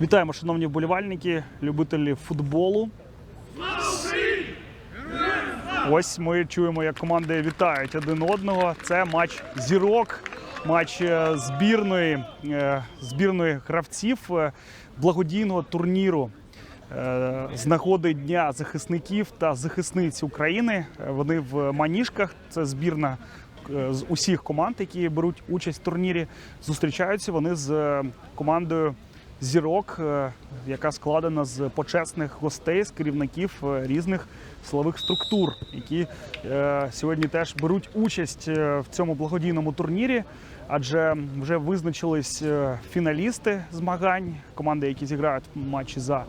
Вітаємо, шановні вболівальники, любителі футболу. Ось ми чуємо, як команди вітають один одного. Це матч зірок, матч е, збірної, е, збірної гравців е, благодійного турніру з нагоди Дня захисників та захисниць України. Вони в маніжках. Це збірна з усіх команд, які беруть участь в турнірі. Зустрічаються вони з е, командою зірок, е, яка складена з почесних гостей, з керівників е, різних силових структур, які е, сьогодні теж беруть участь е, в цьому благодійному турнірі. Адже вже визначились е, фіналісти змагань, команди, які зіграють матчі за е,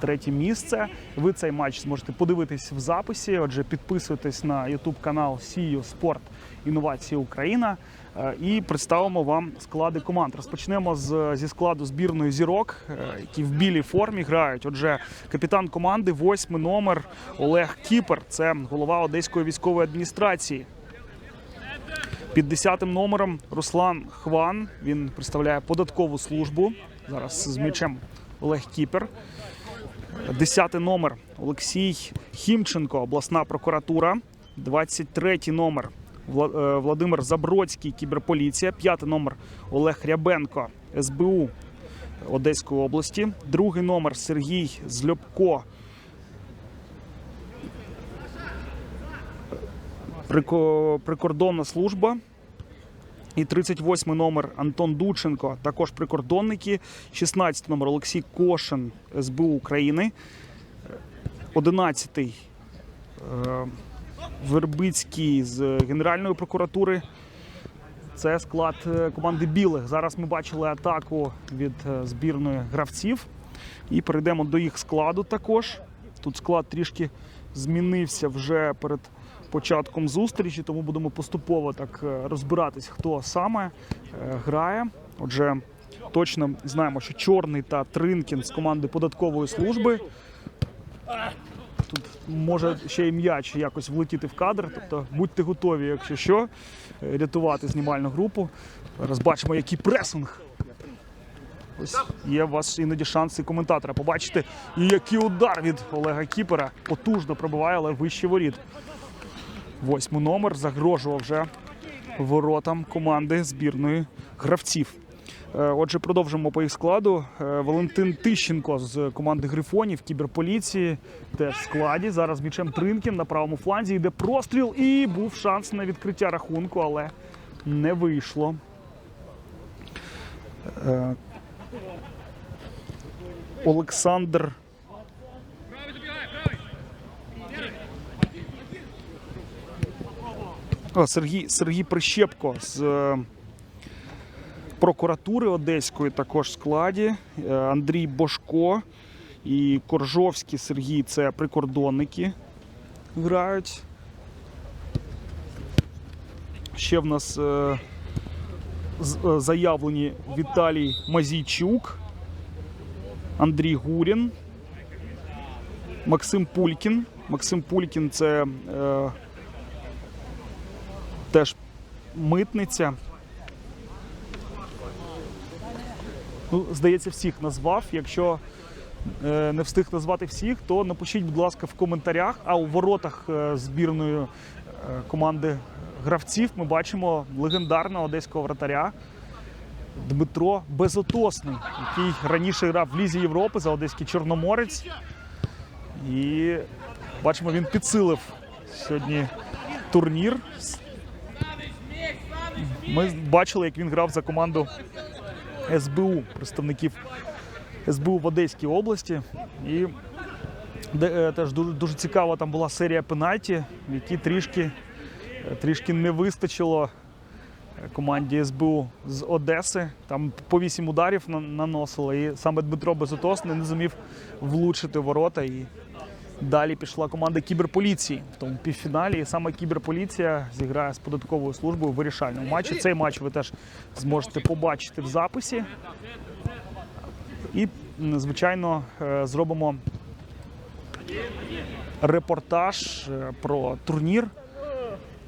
третє місце. Ви цей матч зможете подивитись в записі. Отже, підписуйтесь на YouTube канал Сію Спорт Інновації Україна е, і представимо вам склади команд. Розпочнемо з, зі складу збірної зірок, е, які в білій формі грають. Отже, капітан команди, восьмий номер Олег Кіпер. Це голова Одеської військової адміністрації. Під 10 номером Руслан Хван. Він представляє податкову службу. Зараз з м'ячем Олег Кіпер. 10 номер Олексій Хімченко, обласна прокуратура. 23 номер е, Владимир Забродський, кіберполіція. 5 номер Олег Рябенко, СБУ Одеської області. Другий номер Сергій Зльобко. Прико- Прикордонна служба. І 38 номер Антон Дученко, також прикордонники. 16 номер Олексій Кошин, СБУ України. 11 е, Вербицький з Генеральної прокуратури. Це склад е, команди білих. Зараз ми бачили атаку від е, збірної гравців. І перейдемо до їх складу також. Тут склад трішки змінився вже перед початком зустрічі, тому будемо поступово так е, розбиратись, хто саме е, грає. Отже, точно знаємо, що Чорний та Тринкін з команди податкової служби. Тут може ще й м'яч якось влетіти в кадр. Тобто будьте готові, якщо що, е, рятувати знімальну групу. Зараз який пресинг. Ось є у вас іноді шанси коментатора побачити. І який удар від Олега Кіпера потужно пробиває, але вище воріт. Восьмий номер загрожував вже воротам команди збірної гравців. Е, Отже, продовжимо по їх складу. Е, Валентин Тищенко з команди Грифонів, кіберполіції теж в складі. Зараз м'ячем Тринкін на правому фланзі йде простріл і був шанс на відкриття рахунку, але не вийшло. Е, Олександр О, Сергій, Сергій Прищепко з е, прокуратури Одеської також в складі. Е, Андрій Бошко і Коржовський Сергій це прикордонники грають. Ще в нас е, з- заявлені Віталій Мазійчук, Андрій Гурін, Максим Пулькін. Максим Пулькін це теж митниця. Ну, здається, всіх назвав. Якщо е, не встиг назвати всіх, то напишіть, будь ласка, в коментарях. А у воротах е, збірної е, команди гравців ми бачимо легендарного одеського вратаря Дмитро Безотосний, який раніше грав в Лізі Європи за одеський Чорноморець. І бачимо, він підсилив сьогодні турнір. Ми бачили, як він грав за команду СБУ, представників СБУ в Одеській області. І де, е, теж дуже, дуже цікава там була серія пенальті, в якій трішки, е, трішки не вистачило е, команді СБУ з Одеси. Там по вісім ударів на- наносили. І саме Дмитро Безотосний не зумів влучити ворота. І Далі пішла команда кіберполіції в тому півфіналі. І саме кіберполіція зіграє з податковою службою вирішальному матчі. Цей матч ви теж зможете побачити в записі. І, звичайно, е, зробимо репортаж е, про турнір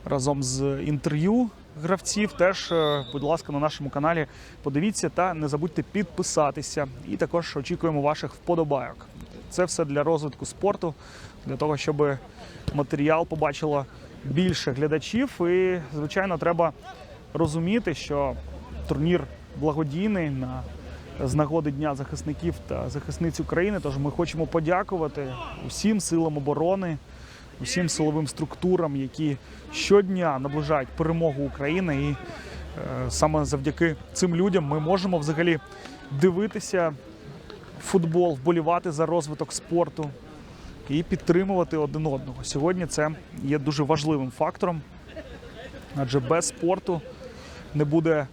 разом з інтерв'ю гравців, теж, е, будь ласка, на нашому каналі подивіться та не забудьте підписатися. І також очікуємо ваших вподобайок. Це все для розвитку спорту, для того, щоб матеріал побачило більше глядачів. І, звичайно, треба розуміти, що турнір благодійний на з нагоди Дня захисників та захисниць України. Тож ми хочемо подякувати усім силам оборони, усім силовим структурам, які щодня наближають перемогу України. І е, саме завдяки цим людям ми можемо взагалі дивитися футбол, вболівати за розвиток спорту і підтримувати один одного. Сьогодні це є дуже важливим фактором, адже без спорту не буде,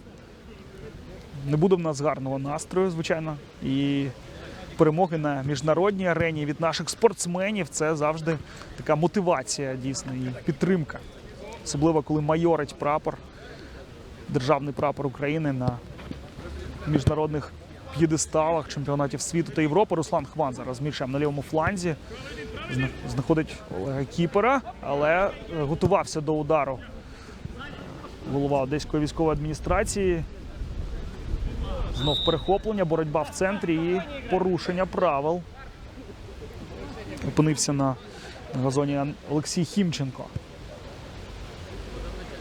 не буде в нас гарного настрою, звичайно. І перемоги на міжнародній арені від наших спортсменів це завжди така мотивація дійсно і підтримка. Особливо коли майорить прапор, державний прапор України на міжнародних п'єдесталах чемпіонатів світу та Європи. Руслан Хван зараз з на лівому фланзі. Знаходить Олега Кіпера, але е, готувався до удару голова Одеської військової адміністрації. Знов перехоплення, боротьба в центрі і порушення правил. Опинився на газоні Олексій Хімченко.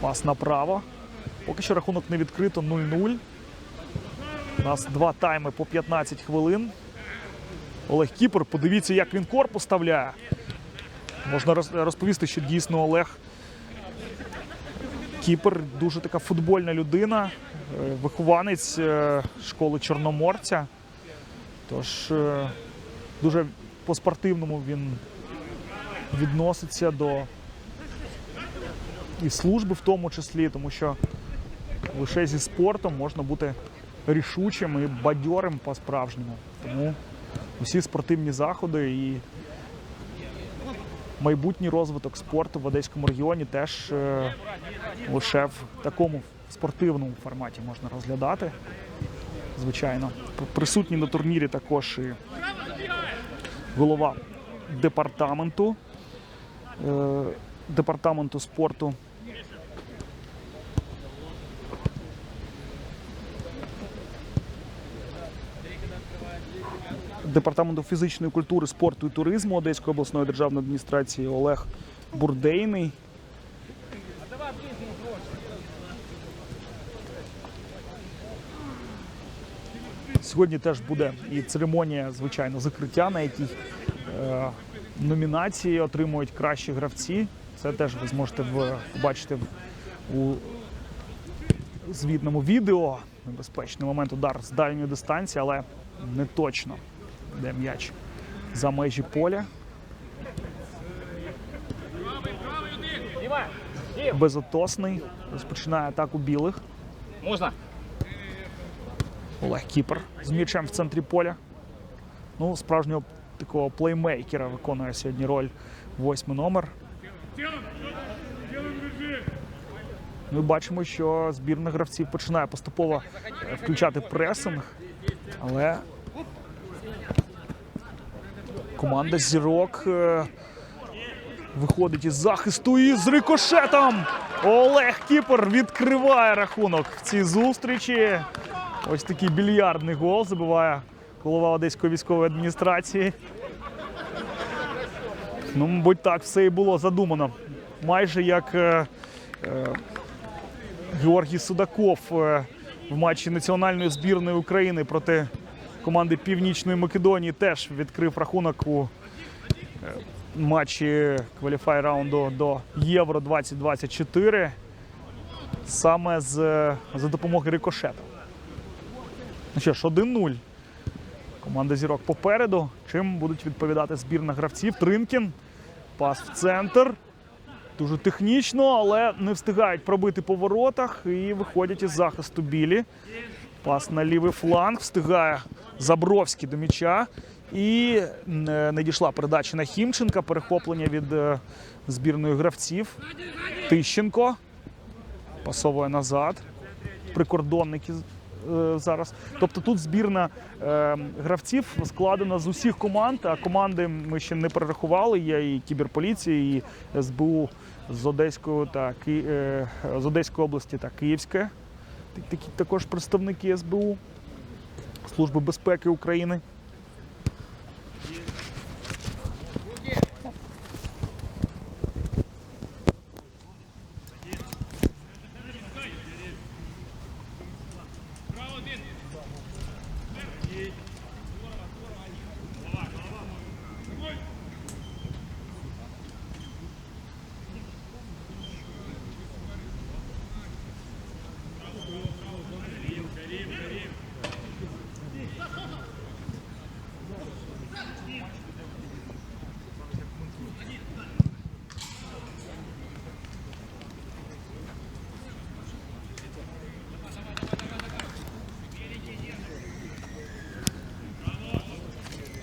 Пас направо. Поки що рахунок не відкрито 0-0. У нас два тайми по 15 хвилин. Олег Кіпер, подивіться, як він корпус вставляє. Можна розповісти, що дійсно Олег Кіпер дуже така футбольна людина, е, вихованець е, школи Чорноморця. Тож е, дуже по-спортивному він відноситься до і служби в тому числі, тому що лише зі спортом можна бути рішучим і бадьорим по-справжньому. Тому усі спортивні заходи і майбутній розвиток спорту в Одеському регіоні теж е, лише в такому спортивному форматі можна розглядати. Звичайно, П- присутній на турнірі також і голова департаменту, е, департаменту спорту. Департаменту фізичної культури, спорту і туризму Одеської обласної державної адміністрації Олег Бурдейний. Сьогодні теж буде і церемонія, звичайно, закриття, на якій е, номінації отримують кращі гравці. Це теж ви зможете в, побачити у звітному відео. Небезпечний момент удар з дальньої дистанції, але не точно, де м'яч за межі поля. Безотосний. Розпочинає атаку білих. Можна? Олег Кіпер з м'ячем в центрі поля. Ну, справжнього такого плеймейкера виконує сьогодні роль восьмий номер. Ми бачимо, що збірна гравців починає поступово е, включати пресинг, але команда зірок е, виходить із захисту і з рикошетом. Олег Кіпер відкриває рахунок в цій зустрічі. Ось такий більярдний гол забиває голова Одеської військової адміністрації. Ну, мабуть, так все і було задумано. Майже як е, е, Георгій Судаков е, в матчі національної збірної України проти команди Північної Македонії теж відкрив рахунок у е, матчі кваліфай раунду до Євро 2024 саме з, за допомогою рикошету. Ну що ж, 1-0. Команда зірок попереду. Чим будуть відповідати збірна гравців? Тринкін. Пас в центр. Дуже технічно, але не встигають пробити по воротах і виходять із захисту білі. Пас на лівий фланг. Встигає Забровський до м'яча. І не не дійшла передача на Хімченка. Перехоплення від е, збірної гравців. Тищенко. Пасовує назад. Прикордонники е, зараз. Тобто тут збірна е, гравців складена з усіх команд, а команди ми ще не перерахували. Є і кіберполіція, і СБУ з Одеської та е, з Одеської області та Київська. Так- Такі також представники СБУ, Служби безпеки України.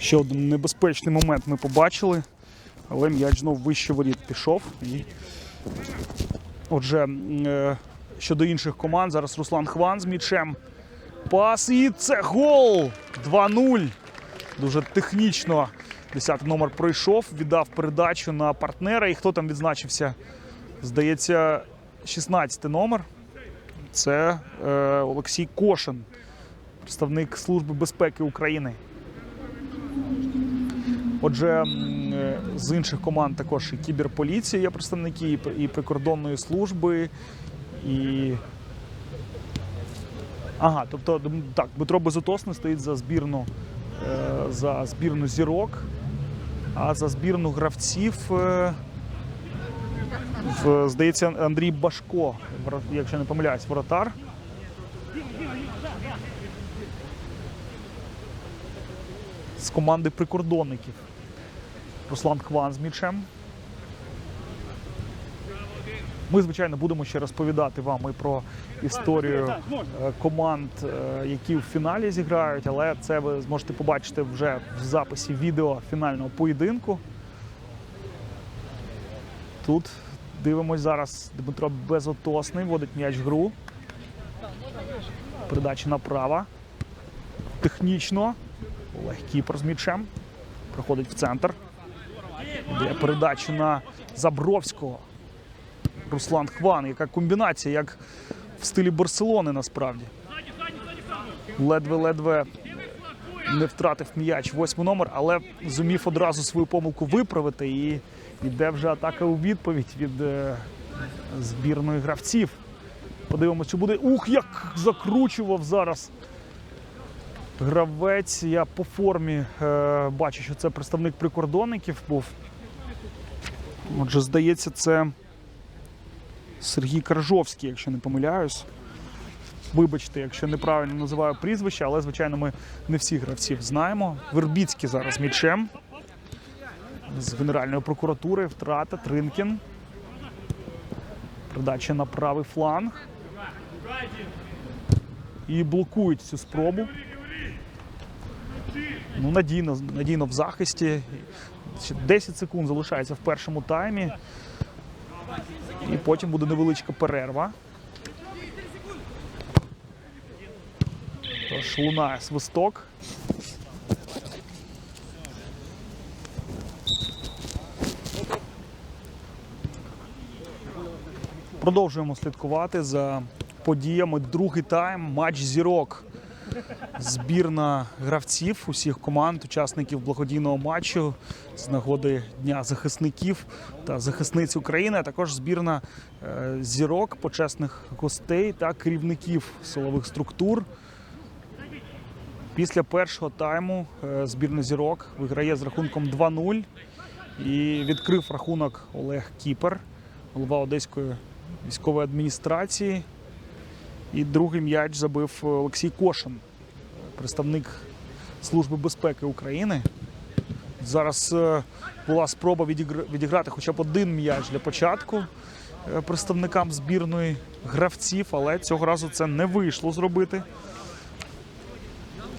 Ще один небезпечний момент ми побачили, але м'яч знов вище воріт пішов. І... Отже, е, щодо інших команд, зараз Руслан Хван з м'ячем. Пас і це гол! 2-0. Дуже технічно. 10 номер пройшов, віддав передачу на партнера. І хто там відзначився? Здається, 16-й номер. Це е, Олексій Кошин, представник Служби безпеки України. Отже, е, з інших команд також і кіберполіція є представники, і прикордонної служби, і. Ага, тобто так, Дмитро Безотосний стоїть за збірну, е, за збірну зірок, а за збірну гравців, е, в, здається, Андрій Башко, якщо не помиляюсь, воротар. З команди прикордонників. Руслан Хван з м'ячем. Ми, звичайно, будемо ще розповідати вам і про історію е, команд, е, які в фіналі зіграють, але це ви зможете побачити вже в записі відео фінального поєдинку. Тут дивимось зараз. Дмитро Безотосний вводить м'яч в гру. Передача направо. Технічно. Олег з м'ячем. Проходить в центр. Де передачу на Забровського. Руслан Хван. Яка комбінація, як в стилі Барселони насправді. Ледве-ледве не втратив м'яч восьмий номер, але зумів одразу свою помилку виправити. І йде вже атака у відповідь від е, збірної гравців. Подивимося, чи буде. Ух, як закручував зараз гравець. Я по формі е, бачу, що це представник прикордонників був. Отже, здається, це Сергій Каржовський, якщо не помиляюсь. Вибачте, якщо неправильно називаю прізвище, але, звичайно, ми не всіх гравців знаємо. Вербіцький зараз з м'ячем. З Генеральної прокуратури втрата Тринкін. Передача на правий фланг. І блокують цю спробу. Ну, надійно, надійно в захисті. Ще 10 секунд залишається в першому таймі. І потім буде невеличка перерва. Тож лунає свисток. Продовжуємо слідкувати за подіями. Другий тайм, матч зірок. Збірна гравців усіх команд, учасників благодійного матчу з нагоди Дня захисників та захисниць України, а також збірна е, зірок, почесних гостей та керівників силових структур. Після першого тайму е, збірна зірок виграє з рахунком 2-0 і відкрив рахунок Олег Кіпер, голова Одеської військової адміністрації. І другий м'яч забив Олексій Кошин, представник Служби безпеки України. Зараз е, була спроба відіграти хоча б один м'яч для початку е, представникам збірної гравців, але цього разу це не вийшло зробити.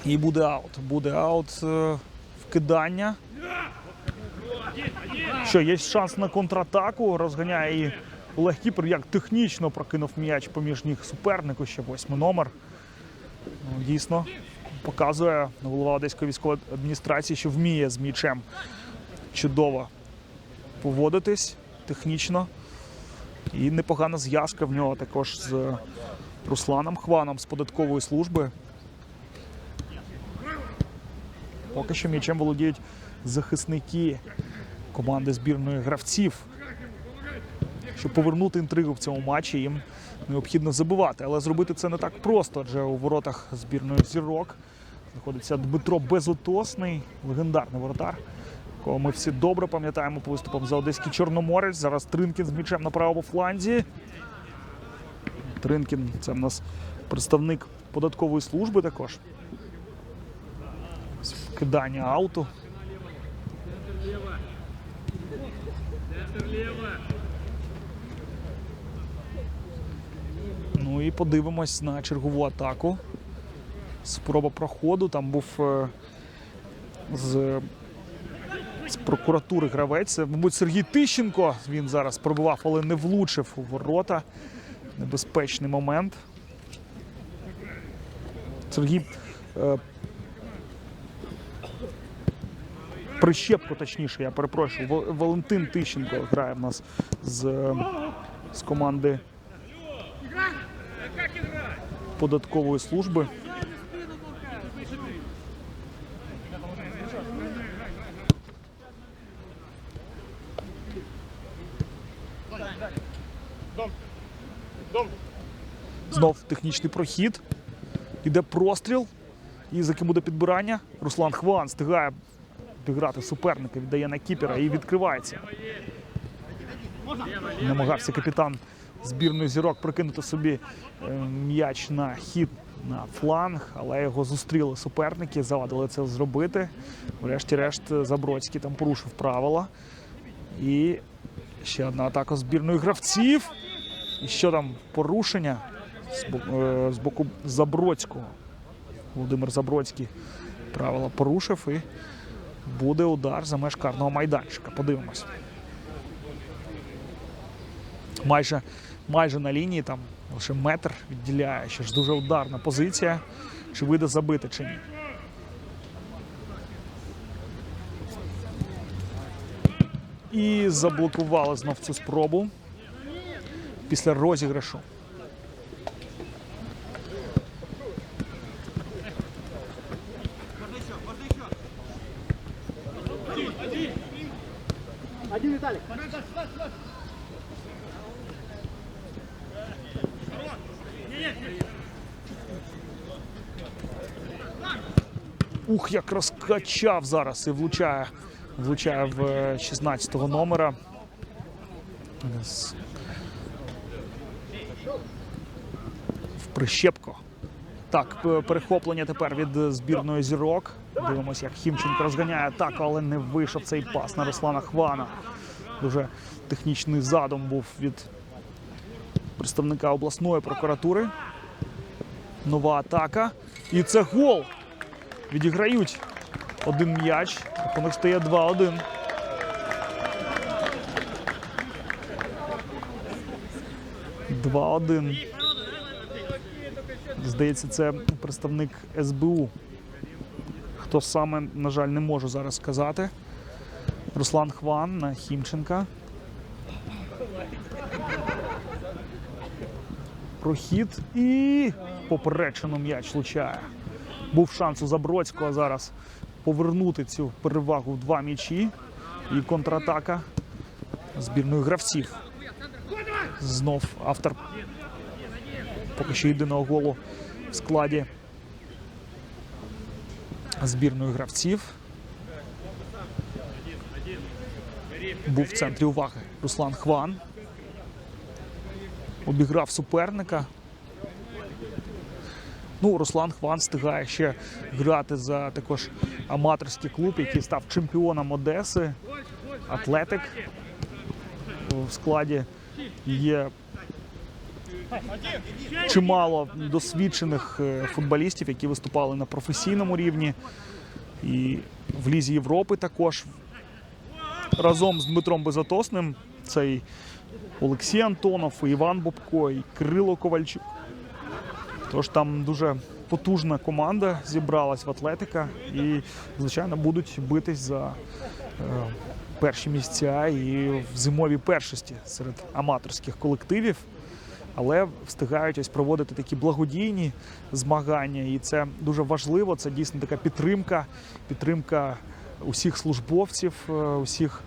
І буде аут. Буде аут е, вкидання. Що, є шанс на контратаку, розганяє і Олег Кіпер, як технічно прокинув м'яч поміж ніг супернику, ще восьмий номер. ну, дійсно показує голова Одеської військової адміністрації, що вміє з м'ячем чудово поводитись технічно. І непогана зв'язка в нього також з Русланом Хваном з податкової служби. Поки що м'ячем володіють захисники команди збірної гравців. Щоб повернути інтригу в цьому матчі, їм необхідно забивати. Але зробити це не так просто, адже у воротах збірної зірок знаходиться Дмитро Безотосний, легендарний воротар, кого ми всі добре пам'ятаємо по виступам за Одеський Чорноморець. Зараз Тринкін з м'ячем на правому фланзі. Тринкін це в нас представник податкової служби також. Кидання ауту. Ну і подивимось на чергову атаку. Спроба проходу. Там був е, з, з прокуратури гравець. Мабуть, Сергій Тищенко. Він зараз пробивав, але не влучив у ворота. Небезпечний момент. Сергій е, Прищепко, точніше, я перепрошую. Валентин Тищенко грає в нас з, з команди податкової служби. Знов технічний прохід. Іде простріл. І за ким буде підбирання. Руслан Хван встигає підіграти суперника, віддає на кіпера і відкривається. Намагався капітан збірної зірок прикинути собі е, м'яч на хід на фланг, але його зустріли суперники, завадили це зробити. Врешті-решт Забродський там порушив правила. І ще одна атака збірної гравців. І що там порушення е, з боку Забродського. Володимир Забродський правила порушив і буде удар за меж карного майданчика. Подивимось. Майже, майже на лінії там лише метр відділяє. Ще ж дуже ударна позиція. Чи вийде забити, чи ні. І заблокували знов цю спробу після розіграшу. Ух, як розкачав зараз і влучає, влучає в 16-го номера. В прищепко. Так, перехоплення тепер від е, збірної зірок. Дивимося, як Хімченко розганяє атаку, але не вийшов цей пас на Руслана Хвана. Дуже технічний задум був від представника обласної прокуратури. Нова атака. І це гол. Відіграють один м'яч. Рахунок стає 2-1. Два-один. Здається, це представник СБУ. Хто саме, на жаль, не можу зараз сказати. Руслан Хван на Хімченка. Прохід і поперечину м'яч влучає. Був шанс у Забродського зараз повернути цю перевагу в два м'ячі. І контратака збірної гравців. Знов автор поки що єдиного голу в складі збірної гравців. Був в центрі уваги Руслан Хван. Обіграв суперника. Ну, Руслан Хван встигає ще грати за також аматорський клуб, який став чемпіоном Одеси. Атлетик в складі є чимало досвідчених е, футболістів, які виступали на професійному рівні. І в Лізі Європи також разом з Дмитром Безотосним це і Олексій Антонов, Іван Бобко, і Кирило Ковальчук. Тож там дуже потужна команда зібралась в атлетика і, звичайно, будуть битись за е, перші місця і в зимовій першості серед аматорських колективів. Але встигають ось проводити такі благодійні змагання, і це дуже важливо. Це дійсно така підтримка, підтримка усіх службовців, е, усіх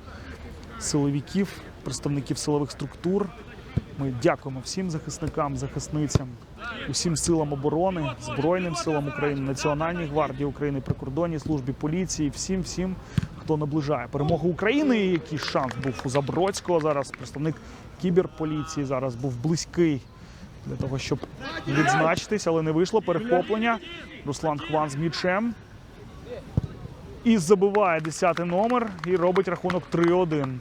силовиків, представників силових структур. Ми дякуємо всім захисникам, захисницям, усім силам оборони, Збройним силам України, Національній гвардії України, прикордонній службі поліції, всім, всім, хто наближає перемогу України. Який шанс був у Забродського зараз. Представник кіберполіції зараз був близький для того, щоб відзначитись, але не вийшло. Перехоплення. Руслан Хван з м'ячем. І забиває 10 номер і робить рахунок 3-1.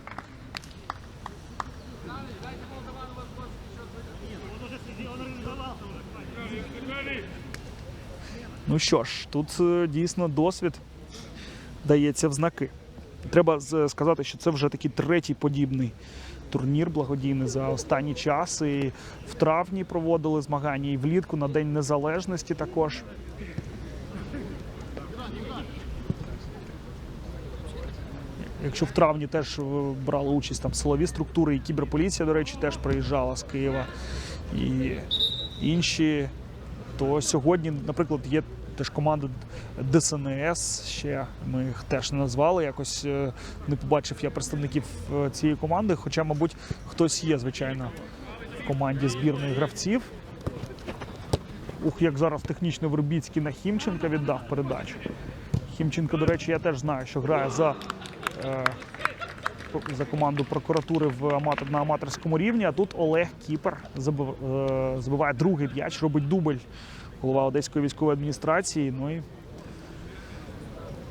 Ну що ж, тут е, дійсно досвід дається в знаки. Треба сказати, що це вже такий третій подібний турнір благодійний за останній час. І в травні проводили змагання, і влітку на День Незалежності також. Якщо в травні теж е, брали участь там силові структури, і кіберполіція, до речі, теж приїжджала з Києва. І інші, то сьогодні, наприклад, є теж команда ДСНС. Ще ми їх теж не назвали. Якось е, не побачив я представників е, цієї команди. Хоча, мабуть, хтось є, звичайно, в команді збірної гравців. Ух, як зараз технічно Вербіцький на Хімченка віддав передачу. Хімченко, до речі, я теж знаю, що грає за, е, за команду прокуратури в аматор, на аматорському рівні. А тут Олег Кіпер е, забиває другий м'яч, робить дубль голова Одеської військової адміністрації. Ну і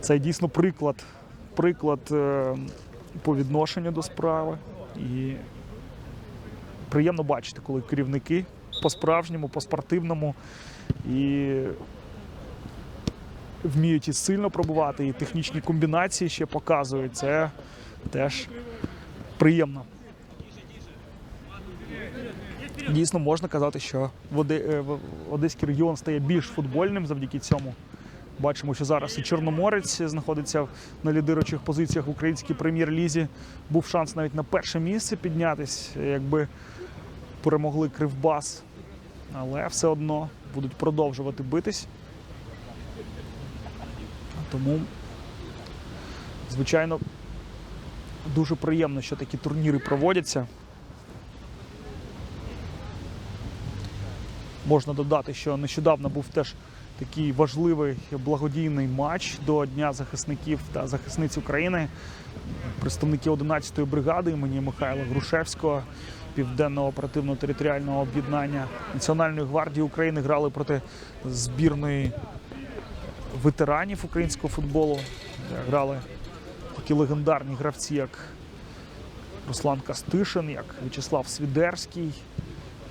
це дійсно приклад, приклад е, по відношенню до справи. І приємно бачити, коли керівники по-справжньому, по-спортивному і вміють і сильно пробувати, і технічні комбінації ще показують. Це теж приємно. Дійсно можна казати, що е, Одеський регіон стає більш футбольним завдяки цьому. Бачимо, що зараз і Чорноморець знаходиться на лідируючих позиціях в українській прем'єр-лізі. Був шанс навіть на перше місце піднятись, якби перемогли Кривбас. Але все одно будуть продовжувати битись. Тому, звичайно, дуже приємно, що такі турніри проводяться. Можна додати, що нещодавно був теж такий важливий благодійний матч до Дня захисників та захисниць України. Представники 11-ї бригади імені Михайла Грушевського, Південного оперативно-територіального об'єднання Національної гвардії України грали проти збірної ветеранів українського футболу. Грали такі легендарні гравці, як Руслан Кастишин, як В'ячеслав Свідерський,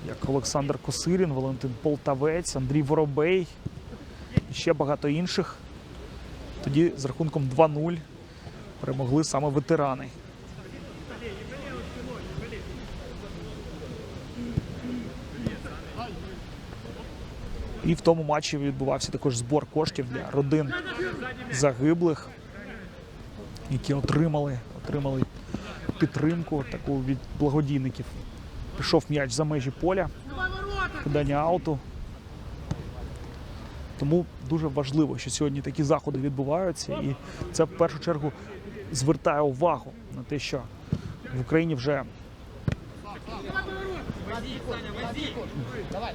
як Олександр Косирін, Валентин Полтавець, Андрій Воробей і ще багато інших. Тоді з рахунком 2-0 перемогли саме ветерани. І в тому матчі відбувався також збор коштів для родин загиблих, які отримали, отримали підтримку таку від благодійників. Пішов м'яч за межі поля, кидання ауту. Тому дуже важливо, що сьогодні такі заходи відбуваються, і це в першу чергу звертає увагу на те, що в Україні вже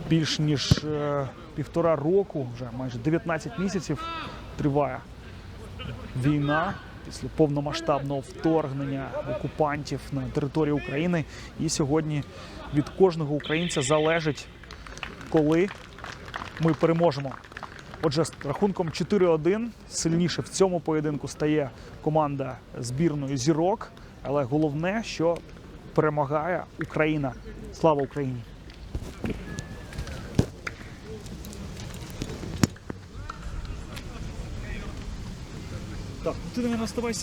більш ніж е, півтора року, вже майже 19 місяців триває війна після повномасштабного вторгнення окупантів на територію України. І сьогодні від кожного українця залежить, коли ми переможемо. Отже, з рахунком 4-1 сильніше в цьому поєдинку стає команда збірної зірок. Але головне, що перемагає Україна. Слава Україні! Так, ти, наверное, оставайся